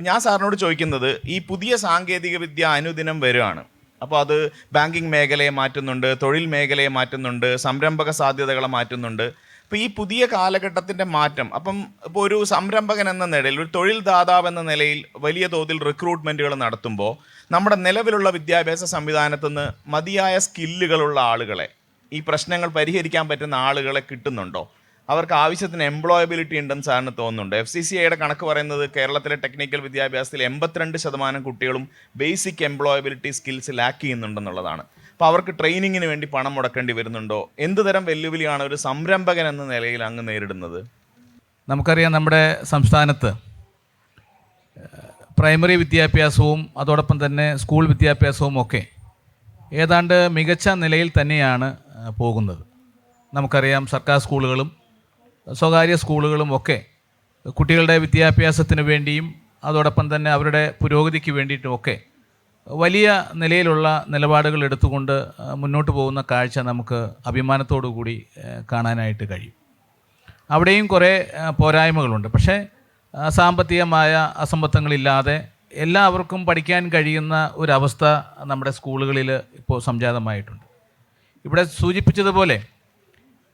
ഞാൻ സാറിനോട് ചോദിക്കുന്നത് ഈ പുതിയ സാങ്കേതിക വിദ്യ അനുദിനം വരുവാണ്. അപ്പോൾ അത് ബാങ്കിങ് മേഖലയെ മാറ്റുന്നുണ്ട് തൊഴിൽ മേഖലയെ മാറ്റുന്നുണ്ട് സംരംഭക സാധ്യതകളെ മാറ്റുന്നുണ്ട്. അപ്പോൾ ഈ പുതിയ കാലഘട്ടത്തിന്റെ മാറ്റം അപ്പം ഇപ്പോൾ ഒരു സംരംഭകൻ എന്ന നിലയിൽ ഒരു തൊഴിൽ ദാതാവ് എന്ന നിലയിൽ വലിയ തോതിൽ റിക്രൂട്ട്മെന്റുകൾ നടത്തുമ്പോൾ നമ്മുടെ നിലവിലുള്ള വിദ്യാഭ്യാസ സംവിധാനത്തു നിന്ന് മതിയായ സ്കില്ലുകളുള്ള ആളുകളെ ഈ പ്രശ്നങ്ങൾ പരിഹരിക്കാൻ പറ്റുന്ന ആളുകളെ കിട്ടുന്നുണ്ടോ? അവർക്ക് ആവശ്യത്തിന് എംപ്ലോയബിലിറ്റി ഉണ്ടെന്ന് സാറിന് തോന്നുന്നുണ്ട്. എഫ് സി സി ഐയുടെ കണക്ക് പറയുന്നത് കേരളത്തിലെ ടെക്നിക്കൽ വിദ്യാഭ്യാസത്തിൽ എൺപത്തിരണ്ട് ശതമാനം കുട്ടികളും ബേസിക് എംപ്ലോയബിലിറ്റി സ്കിൽസ് ലാക്ക് ചെയ്യുന്നുണ്ടെന്നുള്ളതാണ്. അപ്പോൾ അവർക്ക് ട്രെയിനിങ്ങിന് വേണ്ടി പണം മുടക്കേണ്ടി വരുന്നുണ്ടോ? എന്ത് തരം വെല്ലുവിളിയാണ് ഒരു സംരംഭകൻ എന്ന നിലയിൽ അങ്ങ് നേരിടുന്നത്? നമുക്കറിയാം നമ്മുടെ സംസ്ഥാനത്ത് പ്രൈമറി വിദ്യാഭ്യാസവും അതോടൊപ്പം തന്നെ സ്കൂൾ വിദ്യാഭ്യാസവും ഒക്കെ ഏതാണ്ട് മികച്ച നിലയിൽ തന്നെയാണ് പോകുന്നത്. നമുക്കറിയാം സർക്കാർ സ്കൂളുകളും സ്വകാര്യ സ്കൂളുകളും ഒക്കെ കുട്ടികളുടെ വിദ്യാഭ്യാസത്തിന് വേണ്ടിയും അതോടൊപ്പം തന്നെ അവരുടെ പുരോഗതിക്ക് വേണ്ടിയിട്ടുമൊക്കെ വലിയ നിലയിലുള്ള നിലപാടുകൾ എടുത്തുകൊണ്ട് മുന്നോട്ട് പോകുന്ന കാഴ്ച നമുക്ക് അഭിമാനത്തോടു കൂടി കാണാനായിട്ട് കഴിയും. അവിടെയും കുറേ പോരായ്മകളുണ്ട്. പക്ഷേ സാമ്പത്തികമായ അസംബന്ധങ്ങളില്ലാതെ എല്ലാവർക്കും പഠിക്കാൻ കഴിയുന്ന ഒരവസ്ഥ നമ്മുടെ സ്കൂളുകളിൽ ഇപ്പോൾ സംജാതമായിട്ടുണ്ട്. ഇവിടെ സൂചിപ്പിച്ചതുപോലെ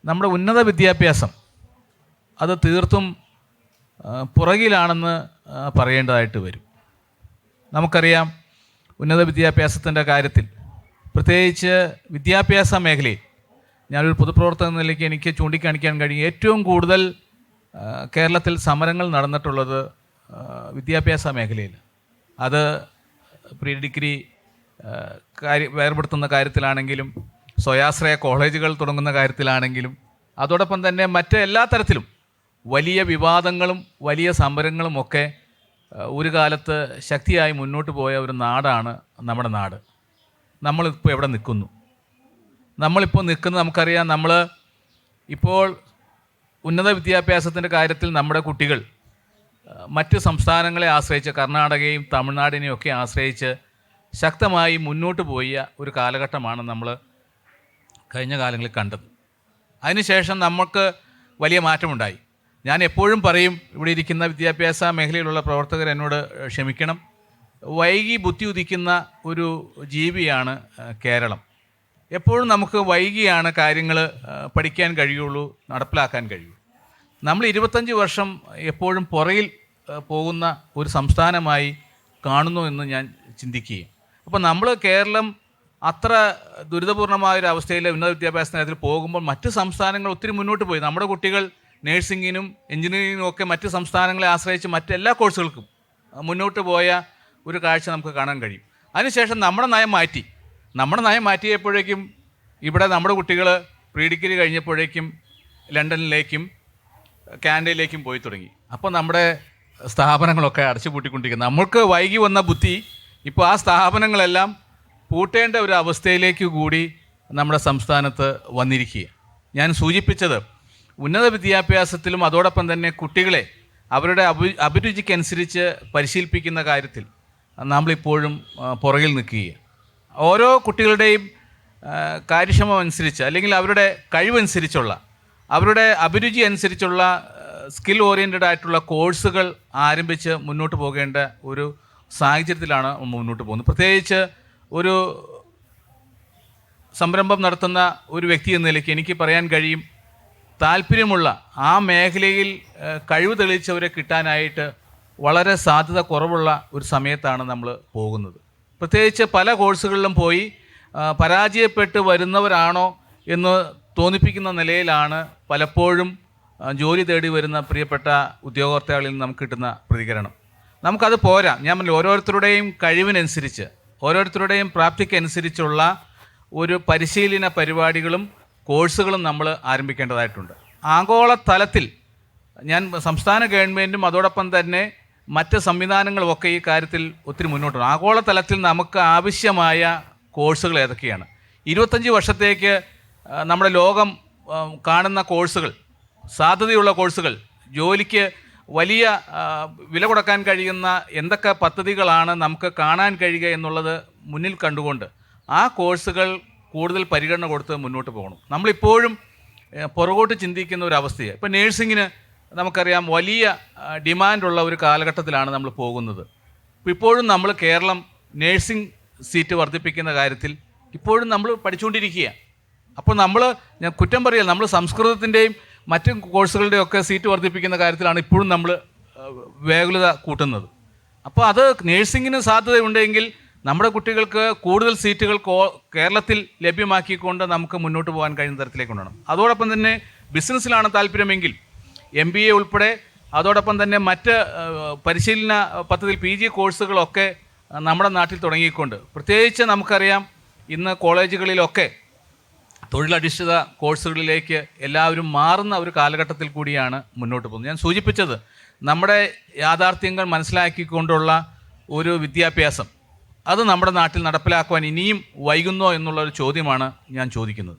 നമ്മുടെ ഉന്നത വിദ്യാഭ്യാസം അത് തീർത്തും പുറകിലാണെന്ന് പറയേണ്ടതായിട്ട് വരും. നമുക്കറിയാം ഉന്നത വിദ്യാഭ്യാസത്തിന്റെ കാര്യത്തിൽ പ്രത്യേകിച്ച് വിദ്യാഭ്യാസ മേഖലയിൽ ഞാനൊരു പൊതുപ്രവർത്തക നിലയ്ക്ക് എനിക്ക് ചൂണ്ടിക്കാണിക്കാൻ കഴിയും. ഏറ്റവും കൂടുതൽ കേരളത്തിൽ സമരങ്ങൾ നടന്നിട്ടുള്ളത് വിദ്യാഭ്യാസ മേഖലയിൽ. അത് പ്രീ ഡിഗ്രി കാര്യ വേർപെടുത്തുന്ന കാര്യത്തിലാണെങ്കിലും സ്വയാശ്രയ കോളേജുകൾ തുടങ്ങുന്ന കാര്യത്തിലാണെങ്കിലും അതോടൊപ്പം തന്നെ മറ്റ് എല്ലാ തരത്തിലും വലിയ വിവാദങ്ങളും വലിയ സമരങ്ങളും ഒക്കെ ഒരു കാലത്ത് ശക്തിയായി മുന്നോട്ട് പോയ ഒരു നാടാണ് നമ്മുടെ നാട്. നമ്മളിപ്പോൾ എവിടെ നിൽക്കുന്നു? നമ്മളിപ്പോൾ നിൽക്കുന്നത് നമുക്കറിയാം നമ്മൾ ഇപ്പോൾ ഉന്നത വിദ്യാഭ്യാസത്തിന്റെ കാര്യത്തിൽ നമ്മുടെ കുട്ടികൾ മറ്റ് സംസ്ഥാനങ്ങളെ ആശ്രയിച്ച് കർണാടകയും തമിഴ്നാടിനെയും ഒക്കെ ആശ്രയിച്ച് ശക്തമായി മുന്നോട്ട് പോയ ഒരു കാലഘട്ടമാണ് നമ്മൾ കഴിഞ്ഞ കാലങ്ങളിൽ കണ്ടത്. അതിനുശേഷം നമുക്ക് വലിയ മാറ്റമുണ്ടായി. ഞാൻ എപ്പോഴും പറയും ഇവിടെ ഇരിക്കുന്ന വിദ്യാഭ്യാസ മേഖലയിലുള്ള പ്രവർത്തകർ എന്നോട് ക്ഷമിക്കണം. വൈകി ബുദ്ധി ഉദിക്കുന്ന ഒരു ജീവിയാണ് കേരളം. എപ്പോഴും നമുക്ക് വൈകിയാണ് കാര്യങ്ങൾ പഠിക്കാൻ കഴിയുള്ളൂ നടപ്പിലാക്കാൻ കഴിയൂ. നമ്മൾ ഇരുപത്തഞ്ച് വർഷം എപ്പോഴും പുറകിൽ പോകുന്ന ഒരു സംസ്ഥാനമായി കാണുന്നു എന്ന് ഞാൻ ചിന്തിക്കുകയും. അപ്പോൾ നമ്മൾ കേരളം അത്ര ദുരിതപൂർണമായ ഒരു അവസ്ഥയിൽ ഉന്നത വിദ്യാഭ്യാസ കാര്യത്തിൽ പോകുമ്പോൾ മറ്റ് സംസ്ഥാനങ്ങൾ ഒത്തിരി മുന്നോട്ട് പോയി. നമ്മുടെ കുട്ടികൾ നേഴ്സിങ്ങിനും എഞ്ചിനീയറിങ്ങിനും ഒക്കെ മറ്റ് സംസ്ഥാനങ്ങളെ ആശ്രയിച്ച് മറ്റെല്ലാ കോഴ്സുകൾക്കും മുന്നോട്ട് പോയ ഒരു കാഴ്ച നമുക്ക് കാണാൻ കഴിയും. അതിനുശേഷം നമ്മുടെ നയം മാറ്റി. നമ്മുടെ നയം മാറ്റിയപ്പോഴേക്കും ഇവിടെ നമ്മുടെ കുട്ടികൾ പ്രീ ഡിഗ്രി കഴിഞ്ഞപ്പോഴേക്കും ലണ്ടനിലേക്കും കാനഡയിലേക്കും പോയി തുടങ്ങി. അപ്പോൾ നമ്മുടെ സ്ഥാപനങ്ങളൊക്കെ അടച്ചുപൂട്ടിക്കൊണ്ടിരിക്കുന്നത് നമ്മൾക്ക് വൈകി വന്ന ബുദ്ധി ഇപ്പോൾ ആ സ്ഥാപനങ്ങളെല്ലാം പൂട്ടേണ്ട ഒരു അവസ്ഥയിലേക്ക് കൂടി നമ്മുടെ സംസ്ഥാനത്ത് വന്നിരിക്കുക ഞാൻ സൂചിപ്പിച്ചത് ഉന്നത വിദ്യാഭ്യാസത്തിലും അതോടൊപ്പം തന്നെ കുട്ടികളെ അവരുടെ അഭി അഭിരുചിക്കനുസരിച്ച് പരിശീലിപ്പിക്കുന്ന കാര്യത്തിൽ നമ്മളിപ്പോഴും പുറകിൽ നിൽക്കുകയാണ്. ഓരോ കുട്ടികളുടെയും കാര്യക്ഷമം അനുസരിച്ച് അല്ലെങ്കിൽ അവരുടെ കഴിവനുസരിച്ചുള്ള അവരുടെ അഭിരുചി അനുസരിച്ചുള്ള സ്കിൽ ഓറിയന്റഡ് ആയിട്ടുള്ള കോഴ്സുകൾ ആരംഭിച്ച് മുന്നോട്ട് പോകേണ്ട ഒരു സാഹചര്യത്തിലാണ് മുന്നോട്ട് പോകുന്നത്. പ്രത്യേകിച്ച് ഒരു സംരംഭം നടത്തുന്ന ഒരു വ്യക്തി എന്ന നിലയ്ക്ക് എനിക്ക് പറയാൻ കഴിയും താല്പര്യമുള്ള ആ മേഖലയിൽ കഴിവ് തെളിയിച്ചവരെ കിട്ടാനായിട്ട് വളരെ സാധ്യത കുറവുള്ള ഒരു സമയത്താണ് നമ്മൾ പോകുന്നത്. പ്രത്യേകിച്ച് പല കോഴ്സുകളിലും പോയി പരാജയപ്പെട്ട് വരുന്നവരാണോ എന്ന് തോന്നിപ്പിക്കുന്ന നിലയിലാണ് പലപ്പോഴും ജോലി തേടി വരുന്ന പ്രിയപ്പെട്ട ഉദ്യോഗാർത്ഥികളിൽ നിന്ന് നമുക്ക് കിട്ടുന്ന പ്രതികരണം. നമുക്കത് പോരാ. ഞാൻ ഓരോരുത്തരുടെയും കഴിവിനനുസരിച്ച് ഓരോരുത്തരുടെയും പ്രാപ്തിക്കനുസരിച്ചുള്ള ഒരു പരിശീലന പരിപാടികളും കോഴ്സുകളും നമ്മൾ ആരംഭിക്കേണ്ടതായിട്ടുണ്ട്. ആഗോള തലത്തിൽ ഞാൻ സംസ്ഥാന ഗവൺമെന്റും അതോടൊപ്പം തന്നെ മറ്റ് സംവിധാനങ്ങളും ഒക്കെ ഈ കാര്യത്തിൽ ഒത്തിരി മുന്നോട്ട് ആഗോള തലത്തിൽ നമുക്ക് ആവശ്യമായ കോഴ്സുകൾ ഏതൊക്കെയാണ്? ഇരുപത്തഞ്ച് വർഷത്തേക്ക് നമ്മുടെ ലോകം കാണുന്ന കോഴ്സുകൾ സാധ്യതയുള്ള കോഴ്സുകൾ ജോലിക്ക് വലിയ വില കൊടുക്കാൻ കഴിയുന്ന എന്തൊക്കെ പദ്ധതികളാണ് നമുക്ക് കാണാൻ കഴിയുക എന്നുള്ളത് മുന്നിൽ കണ്ടുകൊണ്ട് ആ കോഴ്സുകൾ കൂടുതൽ പരിഗണന കൊടുത്ത് മുന്നോട്ട് പോകണം. നമ്മളിപ്പോഴും പുറകോട്ട് ചിന്തിക്കുന്ന ഒരു അവസ്ഥയാണ് ഇപ്പം നേഴ്സിങ്ങിന് നമുക്കറിയാം വലിയ ഡിമാൻഡുള്ള ഒരു കാലഘട്ടത്തിലാണ് നമ്മൾ പോകുന്നത്. ഇപ്പോൾ ഇപ്പോഴും നമ്മൾ കേരളം നേഴ്സിംഗ് സീറ്റ് വർദ്ധിപ്പിക്കുന്ന കാര്യത്തിൽ ഇപ്പോഴും നമ്മൾ പഠിച്ചുകൊണ്ടിരിക്കുകയാണ് അപ്പോൾ നമ്മൾ ഞാൻ കുറ്റം പറയില്ല നമ്മൾ സംസ്കൃതത്തിന്റെയും മറ്റ് കോഴ്സുകളുടെയും ഒക്കെ സീറ്റ് വർദ്ധിപ്പിക്കുന്ന കാര്യത്തിലാണ് ഇപ്പോഴും നമ്മൾ വേഗുലത കൂട്ടുന്നത്. അപ്പോൾ അത് നേഴ്സിങ്ങിന് സാധ്യതയുണ്ടെങ്കിൽ നമ്മുടെ കുട്ടികൾക്ക് കൂടുതൽ സീറ്റുകൾ കേരളത്തിൽ ലഭ്യമാക്കിക്കൊണ്ട് നമുക്ക് മുന്നോട്ട് പോകാൻ കഴിയുന്ന തരത്തിലേക്ക് കൊണ്ടുവരണം. അതോടൊപ്പം തന്നെ ബിസിനസ്സിലാണ് താല്പര്യമെങ്കിൽ എം ബി എ ഉൾപ്പെടെ അതോടൊപ്പം തന്നെ മറ്റ് പരിശീലന പദ്ധതി പി ജി കോഴ്സുകളൊക്കെ നമ്മുടെ നാട്ടിൽ തുടങ്ങിക്കൊണ്ട് പ്രത്യേകിച്ച് നമുക്കറിയാം ഇന്ന് കോളേജുകളിലൊക്കെ തൊഴിലധിഷ്ഠിത കോഴ്സുകളിലേക്ക് എല്ലാവരും മാറുന്ന ഒരു കാലഘട്ടത്തിൽ കൂടിയാണ് മുന്നോട്ട് പോകുന്നത്. ഞാൻ സൂചിപ്പിച്ചത് നമ്മുടെ യാഥാർത്ഥ്യങ്ങൾ മനസ്സിലാക്കിക്കൊണ്ടുള്ള ഒരു വിദ്യാഭ്യാസം അത് നമ്മുടെ നാട്ടിൽ നടപ്പിലാക്കുവാൻ ഇനിയും വൈകുന്നോ എന്നുള്ളൊരു ചോദ്യമാണ് ഞാൻ ചോദിക്കുന്നത്.